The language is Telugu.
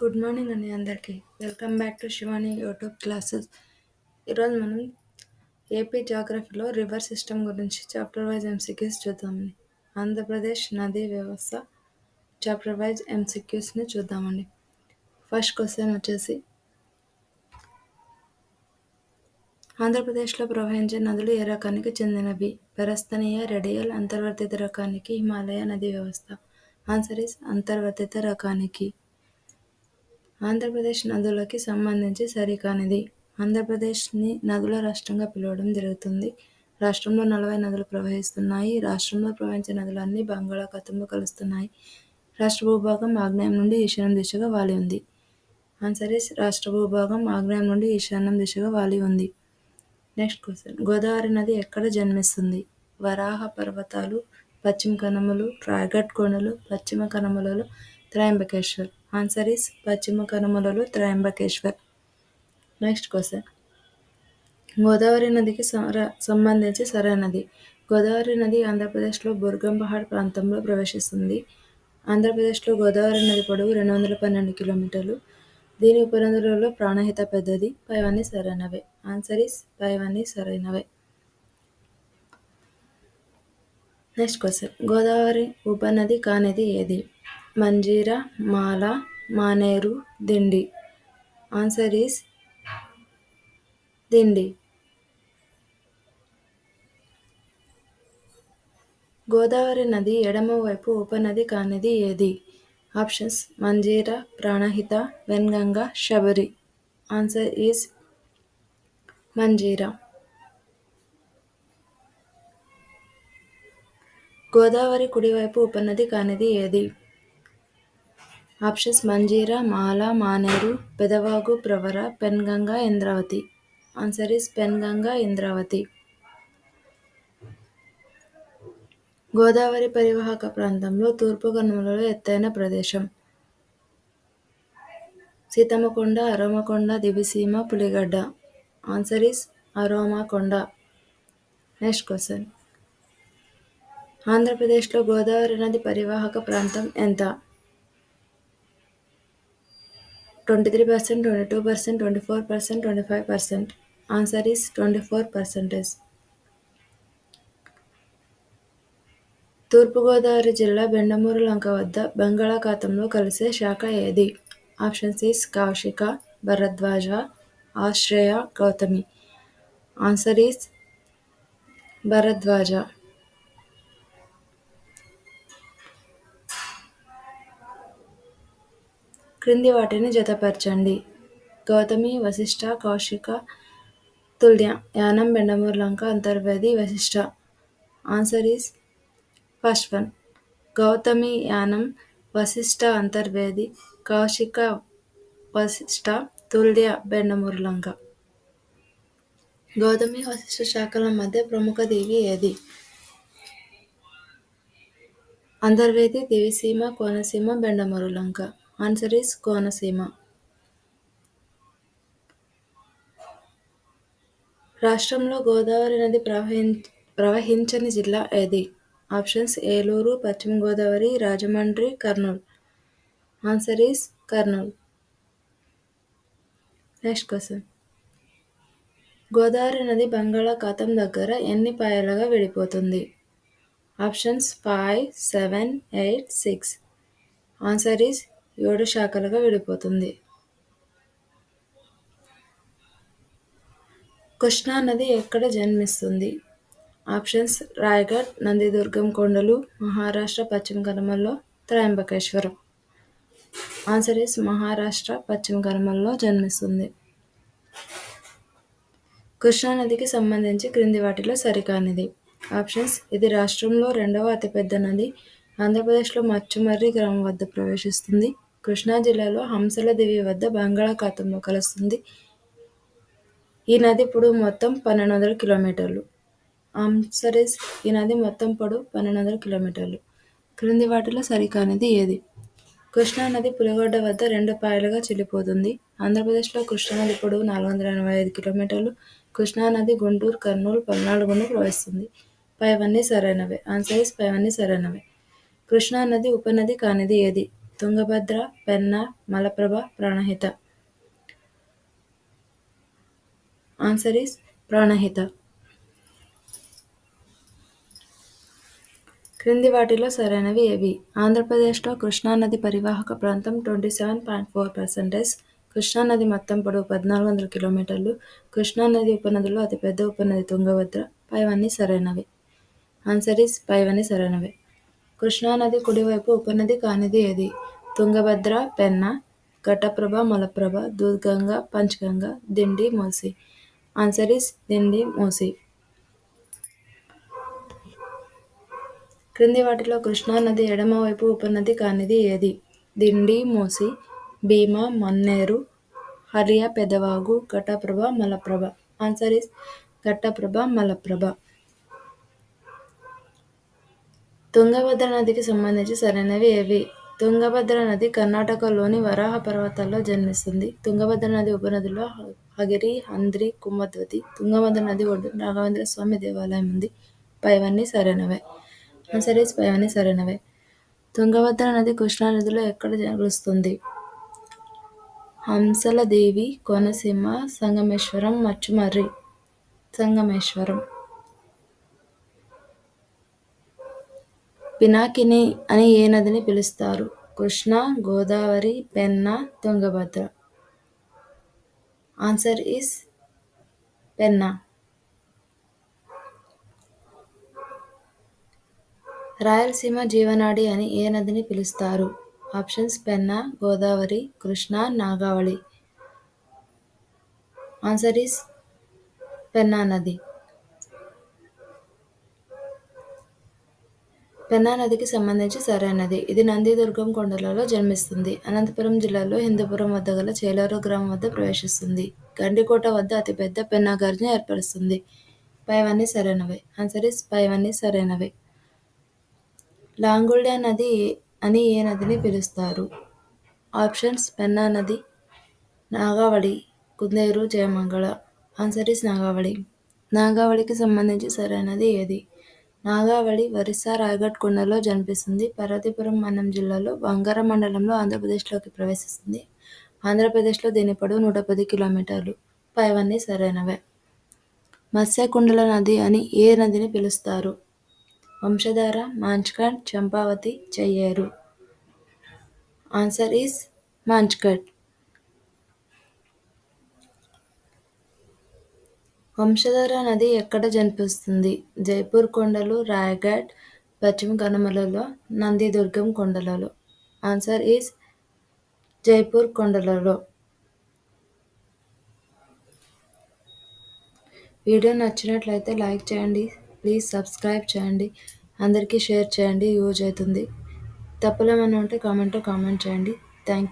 గుడ్ మార్నింగ్ అండి అందరికీ welcome back to Shivani YouTube classes ఈరోజు మనం ఏపీ జాగ్రఫీలో రివర్ సిస్టమ్ గురించి చాప్టర్ వైజ్ ఎంసీక్యూస్ చూద్దామండి ఆంధ్రప్రదేశ్ నదీ వ్యవస్థ చాప్టర్ వైజ్ ఎంసీక్యూస్ని చూద్దామండి. ఫస్ట్ క్వశ్చన్ వచ్చేసి ఆంధ్రప్రదేశ్లో ప్రవహించే నదులు ఏ రకానికి చెందినవి? పెరస్తనీయ రెడియల్ అంతర్వర్తిత రకానికి హిమాలయ నదీ వ్యవస్థ. ఆన్సర్ ఇస్ అంతర్వర్తిత రకానికి. ఆంధ్రప్రదేశ్ నదులకి సంబంధించి సరికానిది. ఆంధ్రప్రదేశ్ని నదుల రాష్ట్రంగా పిలవడం జరుగుతుంది. రాష్ట్రంలో నలభై నదులు ప్రవహిస్తున్నాయి. రాష్ట్రంలో ప్రవహించే నదులన్నీ బంగాళాఖాతంలో కలుస్తున్నాయి. రాష్ట్ర భూభాగం ఆగ్నేయం నుండి ఈశాన్యం దిశగా వాలి ఉంది. ఆన్సర్ ఇస్ రాష్ట్ర భూభాగం ఆగ్నేయం నుండి ఈశాన్యం దిశగా వాలి ఉంది. నెక్స్ట్ క్వశ్చన్ గోదావరి నది ఎక్కడ జన్మిస్తుంది? వరాహ పర్వతాలు పశ్చిమ కనుమలు రాయగఢ్ కొండలు పశ్చిమ కనమలలో త్రయంబకేశ్వర్. ఆన్సర్ ఈస్ పశ్చిమ కనుమలలో త్రయంబకేశ్వర్. Next question. గోదావరి నదికి సంబంధించి సరైనది గోదావరి నది ఆంధ్రప్రదేశ్లో బుర్గంపహాడ్ ప్రాంతంలో ప్రవేశిస్తుంది. ఆంధ్రప్రదేశ్లో గోదావరి నది పొడవు రెండు వందల పన్నెండు కిలోమీటర్లు. దీని ఉపనదులలో ప్రాణహిత పెద్దది పైవన్నీ సరైనవే. ఆన్సర్ ఈస్ పైవన్నీ సరైనవే. Next question. గోదావరి ఉపనది కానిది ఏది? Manjira Mala Maneru Dindi. Answer is Dindi. Godavari నది ఎడమవైపు ఉపనది కానిది ఏది? Options Manjira Pranahita Wainganga Sabari. Answer is Manjira. Godavari కుడివైపు ఉపనది కానిది ఏది? Options Manjira Mala Maneru Peddavagu Pravara Penganga Indravati. Answer is Penganga Indravati. Godavari పరివాహక ప్రాంతంలో తూర్పు కనుమలలో ఎత్తైన ప్రదేశం. Sithammakonda Aromakonda Diviseema Puligadda. Answer is Aromakonda. Next question. ఆంధ్రప్రదేశ్లో గోదావరి నది పరివాహక ప్రాంతం ఎంత? Twenty three percent twenty two percent twenty four percent twenty five percent answer is twenty four percentage Thoorpugodavari జిల్లా బెండమూరు లంక వద్ద బంగాళాఖాతంలో కలిసే శాఖ ఏది? ఆప్షన్స్ ఈస్ కౌశిక భరద్వాజ ఆశ్రయ గౌతమి ఆన్సర్ ఈస్ భరద్వాజ క్రింది వాటిని జతపరచండి. Gautami Vasishta Kaushika Tulya Yanam Bendamur Lanka Antarvedi Vasishta answer is first one Gautami Yanam Vasishta Antarvedi Kaushika Vasishta Tulya Bendamur Lanka. Gautami Vasishta శాఖల మధ్య ప్రముఖ దేవి ఏది? అంతర్వేది దివిసీమ కోనసీమ బెండమూరు లంక. Answer is Konaseema. రాష్ట్రంలో గోదావరి నది ప్రవహిం ప్రవహించని జిల్లా ఏది? Options Eluru Paschima Godavari Rajahmundry Kurnool. Answer is Kurnool. Next question Godavari నది బంగాళాఖాతం దగ్గర ఎన్ని పాయలుగా విడిపోతుంది? Options five seven eight six answer is ఏడు శాఖలుగా విడిపోతుంది. కృష్ణా నది ఎక్కడ జన్మిస్తుంది? ఆప్షన్స్ రాయగఢ్ నందిదుర్గం కొండలు మహారాష్ట్ర పశ్చిమ కనుమల్లో త్రయంబకేశ్వరం. ఆన్సర్ ఇస్ మహారాష్ట్ర పశ్చిమ కనుమల్లో జన్మిస్తుంది. కృష్ణానదికి సంబంధించి క్రింది వాటిలో సరికానిది. ఆప్షన్స్ ఇది రాష్ట్రంలో రెండవ అతిపెద్ద నది. ఆంధ్రప్రదేశ్లో మచ్చుమర్రి గ్రామం వద్ద ప్రవేశిస్తుంది. కృష్ణా జిల్లాలో హంసల దేవి వద్ద బంగాళాఖాతంలో కలుస్తుంది. ఈ నది పొడవు మొత్తం పన్నెండు వందల కిలోమీటర్లు. ఆన్సరీస్ ఈ నది మొత్తం పొడవు పన్నెండు వందల కిలోమీటర్లు. క్రింది వాటిలో సరికానిది ఏది? కృష్ణా నది పులిగొడ్డ వద్ద రెండు పాయలుగా చెల్లిపోతుంది. ఆంధ్రప్రదేశ్లో కృష్ణానది పొడవు నాలుగు వందల ఎనభై ఐదు కిలోమీటర్లు. కృష్ణానది గుంటూరు కర్నూలు పల్నాడు గుండా ప్రవహిస్తుంది. పైవన్నీ సరైనవే. ఆన్సర్ ఇస్ పైవన్నీ సరైనవే. కృష్ణానది ఉపనది కానిది ఏది? Tungabhadra Penna Malaprabha Pranahita. Answer is Pranahita. క్రింది వాటిలో సరైనవి ఏవి? ఆంధ్రప్రదేశ్లో కృష్ణానది పరివాహక ప్రాంతం twenty seven point four percentage కృష్ణానది మొత్తం పొడవు పద్నాలుగు వందల కిలోమీటర్లు. కృష్ణానది ఉపనదిలో అతిపెద్ద ఉపనది తుంగభద్ర. పైవన్నీ సరైనవి. ఆన్సర్ ఈస్ పైవన్నీ సరైనవి. కృష్ణానది కుడివైపు ఉపనది కానిది ఏది? తుంగభద్ర పెన్న ఘటప్రభ మలప్రభ దూద్గంగ పంచగంగ దిండి మూసి. Answer is Dindi Musi. క్రింది వాటిలో కృష్ణానది ఎడమవైపు ఉపనది కానిది ఏది? దిండి మూసి Bhima Manneru హరియా Pedavagu Ghataprabha Malaprabha. Answer is Ghataprabha Malaprabha. Tungabhadra నదికి సంబంధించి సరైనవి ఏవి? తుంగభద్ర నది కర్ణాటకలోని వరాహ పర్వతాల్లో జన్మిస్తుంది. తుంగభద్ర నది ఉపనదిలో హగిరి హంద్రి కుమ్మద్వతి తుంగభద్ర నది ఒడ్డు రాఘవేంద్ర స్వామి దేవాలయం ఉంది. పైవన్నీ సరైనవే. ఆన్సర్ పైవన్నీ సరైనవే. తుంగభద్ర నది కృష్ణానదిలో ఎక్కడ కలుస్తుంది హంసల దేవి కోనసీమ సంగమేశ్వరం మచ్చుమర్రి. సంగమేశ్వరం. పినాకిని అని ఏ నదిని పిలుస్తారు? Krishna Godavari Penna Tungabhadra. Answer is Penna. Rayalaseema జీవనాడి అని ఏ నదిని పిలుస్తారు? Options Penna Godavari Krishna Nagavali. Answer is Penna నది. పెన్నా నదికి సంబంధించి సరైనది ఇది నందిదుర్గం కొండలలో జన్మిస్తుంది. అనంతపురం జిల్లాలో హిందూపురం వద్ద గల చేలారు గ్రామం వద్ద ప్రవేశిస్తుంది. గండికోట వద్ద అతిపెద్ద పెన్నా గర్జన ఏర్పరుస్తుంది. పైవన్నీ సరైనవే. ఆన్సర్ ఇస్ పైవన్నీ సరైనవే. లాంగుల్డా నది అని ఏ నదిని పిలుస్తారు? ఆప్షన్స్ పెన్నా నది నాగావళి కుందేరు జయమంగళ ఆన్సర్ ఇస్ నాగావళి. నాగావళికి సంబంధించి సరైనది ఏది? నాగావళి ఒరిస్సా రాయగఢ్ కొండలో జన్మిస్తుంది. పార్వతీపురం మన్నం జిల్లాలో బంగారం మండలంలో ఆంధ్రప్రదేశ్లోకి ప్రవేశిస్తుంది. ఆంధ్రప్రదేశ్లో దీని పొడవు నూట పది కిలోమీటర్లు. పైవన్నీ సరైనవే. మత్స్యకుండల నది అని ఏ నదిని పిలుస్తారు? వంశధార మాంచ్కడ్ చంపావతి చెయ్యేరు. ఆన్సర్ ఈస్ మాంచ్కడ్ వంశధార నది ఎక్కడ జన్పిస్తుంది జైపూర్ కొండలు రాయగఢ్ పశ్చిమ కనుమలలో నందిదుర్గం కొండలలో. ఆన్సర్ ఈస్ జైపూర్ కొండలలో. వీడియో నచ్చినట్లయితే లైక్ చేయండి ప్లీజ్ సబ్స్క్రైబ్ చేయండి అందరికీ షేర్ చేయండి యూజ్ అవుతుంది. తప్పులేమైనా ఉంటే కామెంట్లో కామెంట్ చేయండి. థ్యాంక్